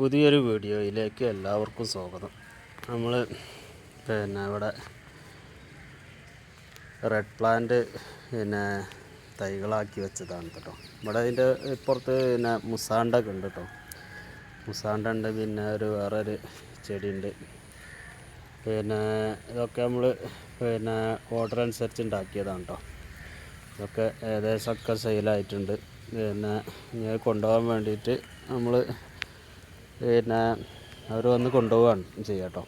പുതിയൊരു വീഡിയോയിലേക്ക് എല്ലാവർക്കും സ്വാഗതം. നമ്മൾ പിന്നെ ഇവിടെ റെഡ് പ്ലാന്റ് പിന്നെ തൈകളാക്കി വെച്ചതാണ് കേട്ടോ. ഇവിടെ അതിന്റെ ഇപ്പുറത്ത് പിന്നെ മുസാണ്ടൊക്കെ ഉണ്ട് കേട്ടോ. മുസാണ്ട ഉണ്ട് പിന്നെ ഒരു വേറൊരു ചെടിയുണ്ട്. പിന്നെ ഇതൊക്കെ നമ്മൾ പിന്നെ ഓർഡർ അനുസരിച്ച് ഉണ്ടാക്കിയതാണ് കേട്ടോ. ഇതൊക്കെ ഏകദേശമൊക്കെ സെയിലായിട്ടുണ്ട് പിന്നെ ഇങ്ങനെ കൊണ്ടുപോകാൻ വേണ്ടിയിട്ട് നമ്മൾ പിന്നെ അവർ വന്ന് കൊണ്ടുപോവാണ് ചെയ്യുക കേട്ടോ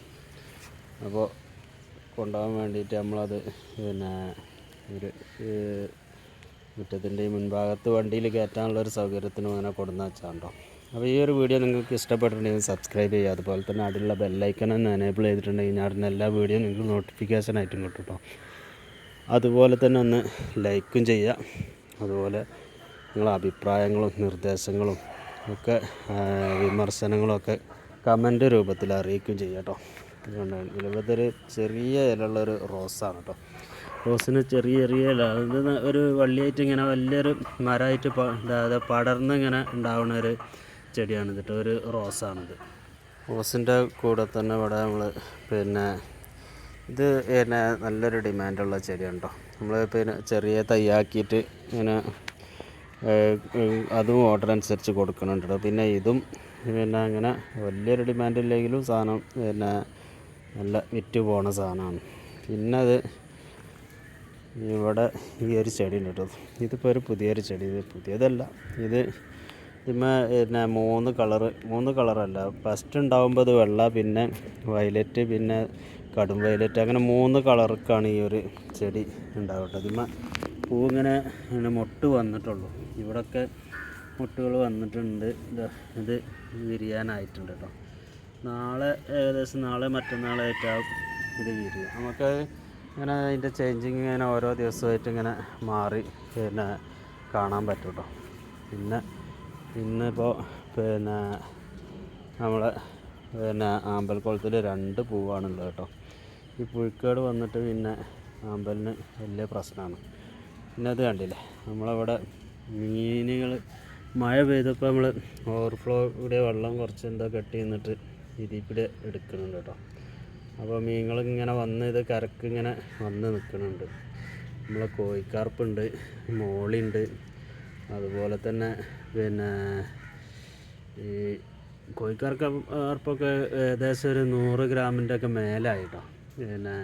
അപ്പോൾ കൊണ്ടുപോകാൻ വേണ്ടിയിട്ട് നമ്മളത് പിന്നെ ഒരു മുറ്റത്തിന്റെ മുൻഭാഗത്ത് വണ്ടിയിൽ കയറ്റാനുള്ള ഒരു സൗകര്യത്തിനും അങ്ങനെ കൊടുന്ന് വെച്ചാണ്ടോ അപ്പോൾ ഈ ഒരു വീഡിയോ നിങ്ങൾക്ക് ഇഷ്ടപ്പെട്ടിട്ടുണ്ടെങ്കിൽ സബ്സ്ക്രൈബ് ചെയ്യുക. അതുപോലെ തന്നെ അതിലുള്ള ബെല്ലൈക്കൺ ഒന്ന് എനേബിൾ ചെയ്തിട്ടുണ്ടെങ്കിൽ ഞാൻ എല്ലാ വീഡിയോ നിങ്ങൾക്ക് നോട്ടിഫിക്കേഷൻ ആയിട്ടും കിട്ടും കേട്ടോ അതുപോലെ തന്നെ ഒന്ന് ലൈക്കും ചെയ്യുക. അതുപോലെ നിങ്ങളുടെ അഭിപ്രായങ്ങളും നിർദ്ദേശങ്ങളും ഒക്കെ വിമർശനങ്ങളൊക്കെ കമന്റ് രൂപത്തിൽ അറിയിക്കുകയും ചെയ്യാം കേട്ടോ. അതുകൊണ്ടാണ് ഇതൊരു ചെറിയ ഇലയുള്ളൊരു റോസാണ് കേട്ടോ. റോസിന് ചെറിയ ചെറിയ ഇല. അത് ഒരു വള്ളിയായിട്ട് ഇങ്ങനെ വലിയൊരു മരമായിട്ട് എന്താ പടർന്ന് ഇങ്ങനെ ഉണ്ടാവുന്ന ഒരു ചെടിയാണിത് കേട്ടോ. ഒരു റോസാണിത്. റോസിന്റെ കൂടെ തന്നെ ഇവിടെ നമ്മൾ പിന്നെ ഇത് പിന്നെ നല്ലൊരു ഡിമാൻഡുള്ള ചെടിയാണ് കേട്ടോ. നമ്മൾ പിന്നെ ചെറിയ തയ്യാക്കിയിട്ട് ഇങ്ങനെ അതും ഓർഡർ അനുസരിച്ച് കൊടുക്കുന്നുണ്ട് കേട്ടോ പിന്നെ ഇതും പിന്നെ അങ്ങനെ വലിയൊരു ഡിമാൻഡ് ഇല്ലെങ്കിലും സാധനം പിന്നെ നല്ല വിറ്റ് പോണ സാധനമാണ്. പിന്നെ അത് ഇവിടെ ഈ ഒരു ചെടി ഉണ്ട് കേട്ടോ ഇതിപ്പോൾ ഒരു പുതിയൊരു ചെടി. ഇത് പുതിയതല്ല. ഇത് പിന്നെ മൂന്ന് കളറ് മൂന്ന് കളറല്ല. ഫസ്റ്റ് ഉണ്ടാകുമ്പോൾ അത് വെള്ള പിന്നെ വയലറ്റ് പിന്നെ കടും വയലറ്റ് അങ്ങനെ മൂന്ന് കളർക്കാണ് ഈ ഒരു ചെടി ഉണ്ടാവട്ടെ ഇതിമ പൂ ഇങ്ങനെ മൊട്ട് വന്നിട്ടുള്ളൂ. ഇവിടൊക്കെ മുട്ടുകൾ വന്നിട്ടുണ്ട്. ഇതാ വിരിയാനായിട്ടുണ്ട് കേട്ടോ. നാളെ ഏകദേശം നാളെ മറ്റന്നാളായിട്ടാവും ഇത് വിരിയും. നമുക്ക് ഇങ്ങനെ അതിന്റെ ചേഞ്ചിങ് ഇങ്ങനെ ഓരോ ദിവസമായിട്ട് ഇങ്ങനെ മാറി പിന്നെ കാണാൻ പറ്റും കേട്ടോ. പിന്നെ ഇന്നിപ്പോൾ പിന്നെ നമ്മളെ പിന്നെ ആമ്പൽക്കുളത്തിൽ രണ്ട് പൂവാണുള്ളത് കേട്ടോ. ഈ പുഴുക്കേട് വന്നിട്ട് പിന്നെ ആമ്പലിന് വലിയ പ്രശ്നമാണ്. പിന്നെ അത് കണ്ടില്ലേ? നമ്മളവിടെ മീനുകൾ. മഴ പെയ്തപ്പോൾ നമ്മൾ ഓവർഫ്ലോ ഇവിടെ വെള്ളം കുറച്ച് എന്തോ കെട്ടി നിന്നിട്ട് ഇതിപ്പിടെ എടുക്കുന്നുണ്ട് കേട്ടോ. അപ്പോൾ മീനുകൾ ഇങ്ങനെ വന്ന് ഇത് കരക്ക് ഇങ്ങനെ വന്ന് നിൽക്കുന്നുണ്ട് നമ്മളെ കോഴിക്കാർപ്പുണ്ട് മോളിയുണ്ട് അതുപോലെ തന്നെ പിന്നെ ഈ കോഴിക്കാർക്ക് ആർപ്പൊക്കെ ഏകദേശം ഒരു നൂറ് ഗ്രാമിന്റെ ഒക്കെ മേലായിട്ടോ പിന്നെ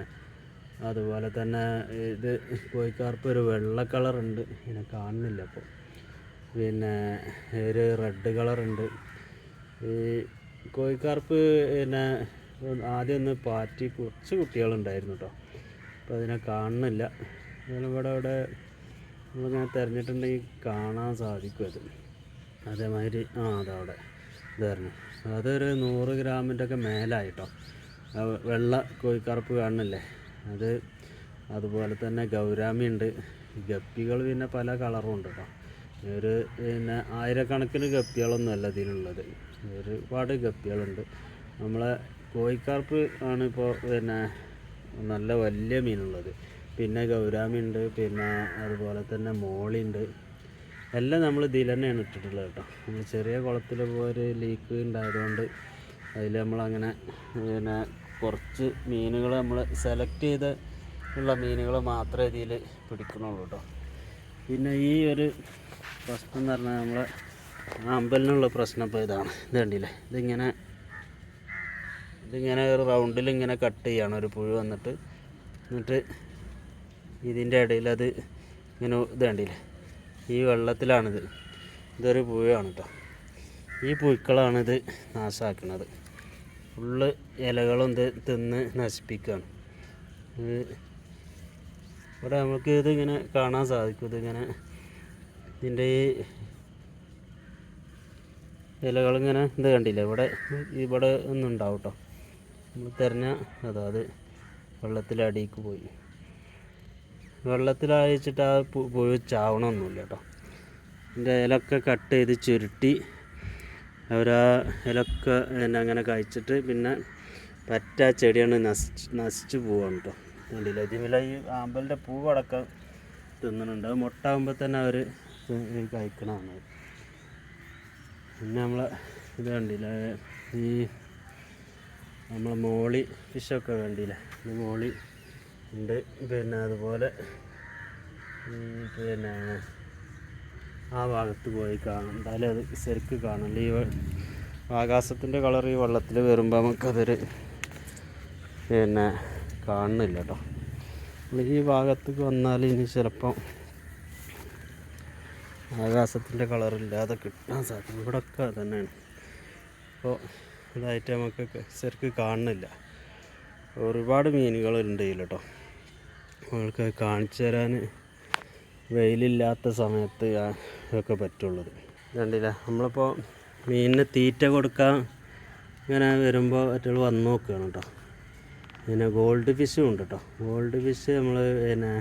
അതുപോലെ തന്നെ ഇത് കോഴിക്കാർപ്പ് ഒരു വെള്ള കളറുണ്ട്. ഇതിനെ കാണുന്നില്ല അപ്പോൾ പിന്നെ ഒരു റെഡ് കളറുണ്ട്. ഈ കോഴിക്കാർപ്പ് പിന്നെ ആദ്യം ഒന്ന് പാറ്റി കുറച്ച് കുട്ടികളുണ്ടായിരുന്നു കേട്ടോ അപ്പോൾ അതിനെ കാണുന്നില്ല. ഇവിടെ ഇവിടെ നമ്മളിങ്ങനെ തിരഞ്ഞിട്ടുണ്ടെങ്കിൽ കാണാൻ സാധിക്കും അത്. അതേമാതിരി ആ അതവിടെ ഇതായിരുന്നു അതൊരു നൂറ് ഗ്രാമിന്റെ ഒക്കെ മേലായിട്ടോ വെള്ള കോഴിക്കാർപ്പ് കാണുന്നില്ലേ? അത് അതുപോലെ തന്നെ ഗൗരാമി ഉണ്ട് ഗപ്പികൾ പിന്നെ പല കളറും ഉണ്ട് കേട്ടോ ഒരു പിന്നെ ആയിരക്കണക്കിന് ഗപ്പികളൊന്നും അല്ല ഇതിലുള്ളത്. ഒരുപാട് ഗപ്പികളുണ്ട്. നമ്മളെ കോഴിക്കാർപ്പ് ആണ് ഇപ്പോൾ പിന്നെ നല്ല വലിയ മീനുള്ളത്. പിന്നെ ഗൗരാമി ഉണ്ട് പിന്നെ അതുപോലെ തന്നെ മോളിയുണ്ട് എല്ലാം നമ്മൾ ഇതിൽ തന്നെയാണ് ഇട്ടിട്ടുള്ളത് കേട്ടോ നമ്മൾ ചെറിയ കുളത്തിൽ ഒരു ലീക്ക് ഉണ്ടായതുകൊണ്ട് അതിൽ നമ്മളങ്ങനെ പിന്നെ കുറച്ച് മീനുകൾ നമ്മൾ സെലക്ട് ചെയ്ത് ഉള്ള മീനുകൾ മാത്രമേ ഇതിൽ പിടിക്കണുള്ളൂ കേട്ടോ പിന്നെ ഈ ഒരു പ്രശ്നം എന്ന് പറഞ്ഞാൽ നമ്മളെ അമ്പലിനുള്ള പ്രശ്നം ഇപ്പോൾ ഇതാണ്. ഇത് കണ്ടില്ലേ? ഇതിങ്ങനെ ഇതിങ്ങനെ ഒരു റൗണ്ടിൽ ഇങ്ങനെ കട്ട് ചെയ്യാണ്. ഒരു പുഴു വന്നിട്ട്. എന്നിട്ട് ഇതിന്റെ ഇടയിൽ അത് ഇങ്ങനെ ഇത് കണ്ടില്ലേ? ഈ വെള്ളത്തിലാണിത്. ഇതൊരു പുഴയാണ് കേട്ടോ ഈ പുഴുക്കളാണിത് നാശമാക്കുന്നത് ഫുള്ള് ഇലകളും തിന്ന് നശിപ്പിക്കുകയാണ് ഇവിടെ നമുക്ക് ഇതിങ്ങനെ കാണാൻ സാധിക്കും. ഇതിങ്ങനെ ഇതിന്റെ ഈ ഇലകളിങ്ങനെ ഇത് കണ്ടില്ല? ഇവിടെ ഇവിടെ ഒന്നും ഉണ്ടാവും കേട്ടോ നമ്മൾ തിരഞ്ഞ അതാ അത് വെള്ളത്തിലടിക്ക് പോയി. വെള്ളത്തിലയച്ചിട്ട് ആ പോയി ചാവണമൊന്നുമില്ല കേട്ടോ ഇതിന്റെ ഇലൊക്കെ കട്ട് ചെയ്ത് ചുരുട്ടി അവരാ ഇലൊക്കെ പിന്നെ അങ്ങനെ കഴിച്ചിട്ട് പിന്നെ പറ്റ ചെടിയാണ് നശിച്ച് നശിച്ച് പോവാണ് കേട്ടോ കണ്ടില്ല? ഇതിമില ഈ ആമ്പലിന്റെ പൂവടക്കം തിന്നുന്നുണ്ട് അത് മുട്ടാകുമ്പോൾ തന്നെ അവർ കഴിക്കണതാണ് പിന്നെ നമ്മളെ ഇത് കണ്ടില്ലേ? ഈ നമ്മൾ മോളി ഫിഷൊക്കെ കണ്ടില്ലേ? ഇത് മോളി ഉണ്ട്. പിന്നെ അതുപോലെ പിന്നെ ആ ഭാഗത്ത് പോയി കാണും. എന്തായാലും അത് ശരിക്ക് കാണില്ല ഈ ആകാശത്തിന്റെ കളർ ഈ വെള്ളത്തിൽ വരുമ്പോൾ നമുക്കതൊരു പിന്നെ കാണുന്നില്ല കേട്ടോ ഈ ഭാഗത്തേക്ക് വന്നാൽ ഇനി ചിലപ്പം ആകാശത്തിന്റെ കളറില്ലാതെ കിട്ടാൻ സാധ്യത. ഇവിടെയൊക്കെ തന്നെയാണ്. അപ്പോൾ ഇതായിട്ട് നമുക്ക് ശരിക്ക് കാണുന്നില്ല. ഒരുപാട് മീനുകളുണ്ട് ഇതിൽ കേട്ടോ നമ്മൾക്ക് കാണിച്ചു തരാൻ വെയിലില്ലാത്ത സമയത്ത് ഇതൊക്കെ പറ്റുള്ളത്. കണ്ടില്ല? നമ്മളിപ്പോൾ മീനിന് തീറ്റ കൊടുക്കാൻ ഇങ്ങനെ വരുമ്പോൾ മറ്റുള്ള വന്ന് നോക്കുകയാണ് കേട്ടോ. പിന്നെ ഗോൾഡ് ഫിഷും ഉണ്ട് കേട്ടോ. ഗോൾഡ് ഫിഷ് നമ്മൾ പിന്നെ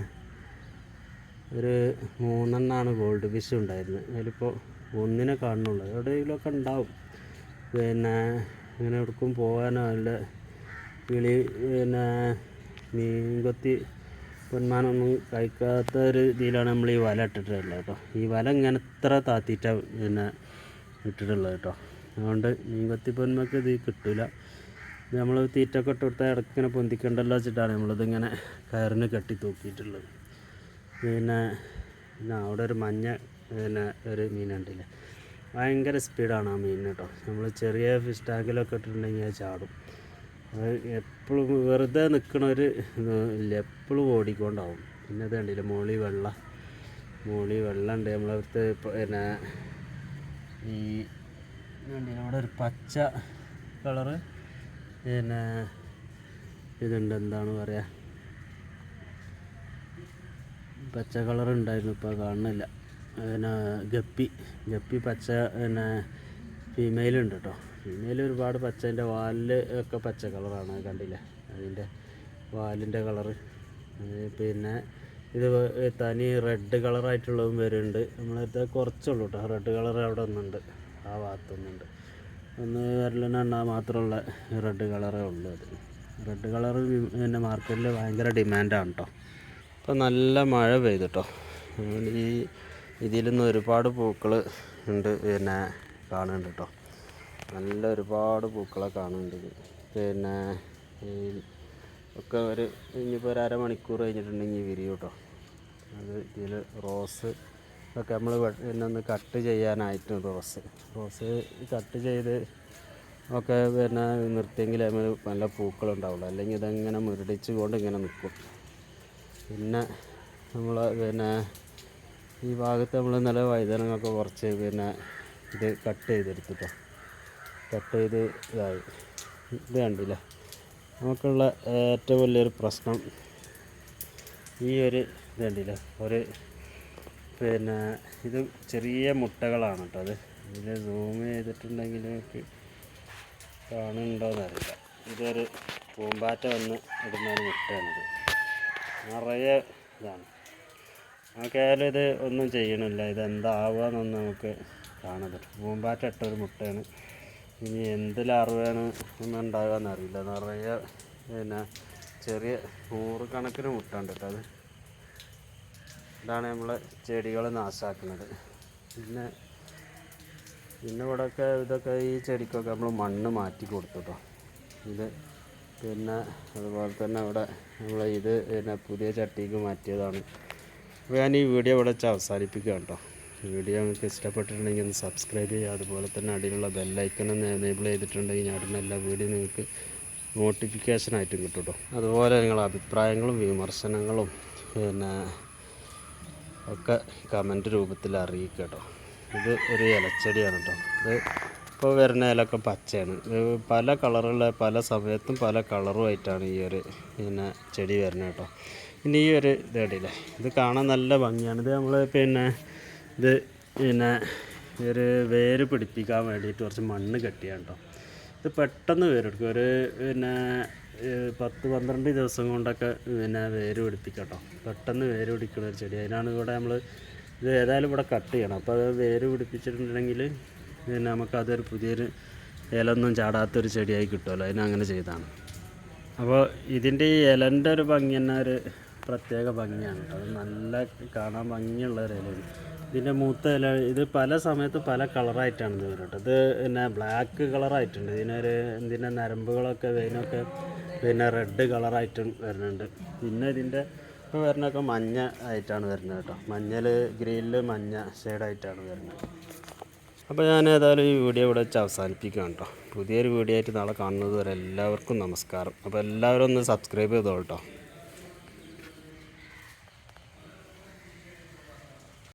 ഒരു മൂന്നെണ്ണാണ് ഗോൾഡ് ഫിഷ് ഉണ്ടായിരുന്നത്. അതിലിപ്പോൾ ഒന്നിനെ കാണുന്നുള്ളൂ. എവിടെയെങ്കിലുമൊക്കെ ഉണ്ടാവും. പിന്നെ ഇങ്ങനെ എവിടേക്കും പോകാനോ അതിന്റെ കിളി പിന്നെ മീൻ കൊത്തി പൊന്മാനൊന്നും കഴിക്കാത്ത ഒരു ഇതിലാണ് നമ്മൾ ഈ വല ഇട്ടിട്ടുള്ളത് കേട്ടോ. ഈ വല ഇങ്ങനെ ഇത്ര താത്തിയിട്ട പിന്നെ ഇട്ടിട്ടുള്ളത് കേട്ടോ. അതുകൊണ്ട് മീൻ കൊത്തി പൊന്മക്ക് ഇത് കിട്ടില്ല നമ്മൾ തീറ്റ ഒക്കെ ഇട്ട് കൊടുത്താൽ ഇടയ്ക്കിങ്ങനെ പൊന്തിക്കണ്ടല്ലോ വെച്ചിട്ടാണ് നമ്മളിതിങ്ങനെ കയറിന് കെട്ടി തൂക്കിയിട്ടുള്ളത്. പിന്നെ അവിടെ ഒരു മഞ്ഞ പിന്നെ ഒരു മീനുണ്ടല്ലേ ഭയങ്കര സ്പീഡാണ് ആ മീൻ കേട്ടോ. നമ്മൾ ചെറിയ ഫിഷ് ടാങ്കിലൊക്കെ ഇട്ടിട്ടുണ്ടെങ്കിൽ ചാടും. എപ്പോഴും വെറുതെ നിൽക്കണ ഒരു ഇല്ല എപ്പോഴും ഓടിക്കൊണ്ടാവും. പിന്നെ അത് കണ്ടില്ല മോളി വെള്ളം മോളി വെള്ളം ഉണ്ട്. നമ്മളടുത്ത് പിന്നെ ഈ കണ്ടില്ല ഇവിടെ ഒരു പച്ച കളറ്. പിന്നെ ഇതുണ്ട് എന്താണ് പറയുക പച്ച കളർ ഉണ്ടായിരുന്നു ഇപ്പോൾ കാണുന്നില്ല. പിന്നെ ഗപ്പി ഗപ്പി പച്ച പിന്നെ ഫീമെയിൽ ഉണ്ട് കേട്ടോ ഒരുപാട് ഒരുപാട് അതിന്റെ വാലിൽ ഒക്കെ പച്ച കളറാണ് കണ്ടില്ലേ? അതിന്റെ വാലിന്റെ കളറ്. പിന്നെ ഇത് തനി റെഡ് കളറായിട്ടുള്ളതും വരുന്നുണ്ട്. നമ്മളടുത്ത് കുറച്ചുള്ളൂ കേട്ടോ റെഡ് കളർ അവിടെ ഒന്നുണ്ട് ആ ഭാഗത്തൊന്നുണ്ട് ഒന്ന് വിരലിനെണ്ണ മാത്രമുള്ള റെഡ് കളറേ ഉള്ളൂ അത്. റെഡ് കളർ പിന്നെ മാർക്കറ്റിൽ ഭയങ്കര ഡിമാൻഡാണ് കേട്ടോ ഇപ്പം നല്ല മഴ പെയ്തു കേട്ടോ ഈ ഇതിൽ നിന്ന് ഒരുപാട് പൂക്കൾ ഉണ്ട് പിന്നെ കാണുന്നുണ്ട് കേട്ടോ നല്ല ഒരുപാട് പൂക്കളെ കാണുന്നുണ്ട്. പിന്നെ ഈ ഒക്കെ ഒരു ഇനിയിപ്പോൾ ഒരു അരമണിക്കൂർ കഴിഞ്ഞിട്ടുണ്ടെങ്കിൽ വിരിയും കേട്ടോ അത് ഇതിൽ റോസ് ഒക്കെ നമ്മൾ പിന്നെ ഒന്ന് കട്ട് ചെയ്യാനായിട്ടുണ്ട് റോസ്. റോസ് കട്ട് ചെയ്ത് ഒക്കെ പിന്നെ നിർത്തിയെങ്കിൽ അതിൽ നല്ല പൂക്കളുണ്ടാവുള്ളൂ. അല്ലെങ്കിൽ ഇതങ്ങനെ മുരടിച്ച് കൊണ്ട് ഇങ്ങനെ നിൽക്കും പിന്നെ നമ്മൾ പിന്നെ ഈ ഭാഗത്ത് നമ്മൾ നല്ല വൈതനങ്ങളൊക്കെ കുറച്ച് പിന്നെ ഇത് കട്ട് ചെയ്തെടുത്തിട്ടോ. കട്ട് ചെയ്ത് ഇതായി. ഇത് കണ്ടില്ല? നമുക്കുള്ള ഏറ്റവും വലിയൊരു പ്രശ്നം ഈ ഒരു ഇത് കണ്ടില്ല? ഒരു പിന്നെ ഇത് ചെറിയ മുട്ടകളാണ് കേട്ടോ അത്. ഇതിൽ സൂം ചെയ്തിട്ടുണ്ടെങ്കിൽ നമുക്ക് കാണുന്നുണ്ടോയെന്നറിയില്ല ഇതൊരു പൂമ്പാറ്റ വന്ന് ഇടുന്ന ഒരു മുട്ടയാണിത്. നിറയെ ഇതാണ്. നമുക്കായാലും ഇത് ഒന്നും ചെയ്യണില്ല. ഇത് എന്താവുകയെന്നൊന്നും നമുക്ക് കാണാൻ പറ്റും പൂമ്പാറ്റ ഇട്ടൊരു മുട്ടയാണ്. ഇനി എന്ത് ലാർവയാണ് ഒന്നും ഉണ്ടാകാന്ന് അറിയില്ല. നിറയെ പിന്നെ ചെറിയ നൂറുകണക്കിന് മുട്ട ഉണ്ട് അത്. ഇതാണ് നമ്മൾ ചെടികൾ നാശാക്കുന്നത്. പിന്നെ പിന്നെ ഇവിടെയൊക്കെ ഇതൊക്കെ ഈ ചെടിക്കൊക്കെ നമ്മൾ മണ്ണ് മാറ്റി കൊടുത്തുട്ടോ ഇത് പിന്നെ അതുപോലെ തന്നെ ഇവിടെ നമ്മൾ ഇത് പിന്നെ പുതിയ ചട്ടിക്ക് മാറ്റിയതാണ്. അപ്പോൾ ഞാൻ ഈ വീഡിയോ ഇവിടെ വെച്ച് അവസാനിപ്പിക്കുകയാണ് കേട്ടോ. വീഡിയോ നിങ്ങൾക്ക് ഇഷ്ടപ്പെട്ടിട്ടുണ്ടെങ്കിൽ ഒന്ന് സബ്സ്ക്രൈബ് ചെയ്യുക. അതുപോലെ തന്നെ അടിയിലുള്ള ബെല്ലൈക്കൺ ഒന്ന് എനേബിൾ ചെയ്തിട്ടുണ്ടെങ്കിൽ ഞാൻ എല്ലാ വീഡിയോ നിങ്ങൾക്ക് നോട്ടിഫിക്കേഷനായിട്ടും കിട്ടും കേട്ടോ അതുപോലെ നിങ്ങളുടെ അഭിപ്രായങ്ങളും വിമർശനങ്ങളും പിന്നെ ഒക്കെ കമന്റ് രൂപത്തിൽ അറിയിക്കുക കേട്ടോ ഇത് ഒരു ഇലച്ചെടിയാണ് കേട്ടോ ഇത് ഇപ്പോൾ വരുന്ന ഇലൊക്കെ പച്ചയാണ്. പല കളറുള്ള പല സമയത്തും പല കളറുമായിട്ടാണ് ഈ ഒരു പിന്നെ ചെടി വരുന്നത് കേട്ടോ ഇനി ഈ ഒരു ഇതേടിയില്ലേ ഇത് കാണാൻ നല്ല ഭംഗിയാണ്. ഇത് നമ്മൾ പിന്നെ ഇത് പിന്നെ ഒരു വേര് പിടിപ്പിക്കാൻ വേണ്ടിയിട്ട് കുറച്ച് മണ്ണ് കെട്ടിയാണ് കേട്ടോ ഇത് പെട്ടെന്ന് വേരെടുക്കും. ഒരു പിന്നെ പത്ത് പന്ത്രണ്ട് ദിവസം കൊണ്ടൊക്കെ പിന്നെ വേര് പിടിപ്പിക്കാം കേട്ടോ പെട്ടെന്ന് വേര് പിടിക്കുന്ന ഒരു ചെടി. അതിനാണ് ഇവിടെ നമ്മൾ ഇത് ഏതായാലും ഇവിടെ കട്ട് ചെയ്യണം. അപ്പോൾ അത് വേര് പിടിപ്പിച്ചിട്ടുണ്ടെങ്കിൽ പിന്നെ നമുക്കതൊരു പുതിയൊരു ഇലൊന്നും ചാടാത്തൊരു ചെടിയായി കിട്ടുമല്ലോ അതിനങ്ങനെ ചെയ്താണ്. അപ്പോൾ ഇതിന്റെ ഈ ഇലന്റെ ഒരു ഭംഗി തന്നെ ഒരു പ്രത്യേക ഭംഗിയാണ് കേട്ടോ അത് നല്ല കാണാൻ ഭംഗിയുള്ള ഒരു ഇലയാണ്. ഇതിന്റെ മൂത്ത ഇല ഇത് പല സമയത്ത് പല കളറായിട്ടാണ് ഇത് വരും ഇത് പിന്നെ ബ്ലാക്ക് കളറായിട്ടുണ്ട്. ഇതിനൊരു ഇതിന്റെ നരമ്പുകളൊക്കെ ഇതിനൊക്കെ പിന്നെ റെഡ് കളറായിട്ടും വരുന്നുണ്ട്. പിന്നെ ഇതിന്റെ ഇപ്പോൾ വരുന്നതൊക്കെ മഞ്ഞ ആയിട്ടാണ് വരുന്നത് കേട്ടോ. മഞ്ഞൾ ഗ്രീനിൽ മഞ്ഞ ഷെയ്ഡായിട്ടാണ് വരുന്നത്. അപ്പോൾ ഞാൻ ഏതായാലും ഈ വീഡിയോ ഇവിടെ വെച്ച് അവസാനിപ്പിക്കുകയാണ് കേട്ടോ. പുതിയൊരു വീഡിയോ ആയിട്ട് നാളെ കാണുന്നത് വരെ എല്ലാവർക്കും നമസ്കാരം. അപ്പോൾ എല്ലാവരും ഒന്ന് സബ്സ്ക്രൈബ് ചെയ്തോളൂ കേട്ടോ.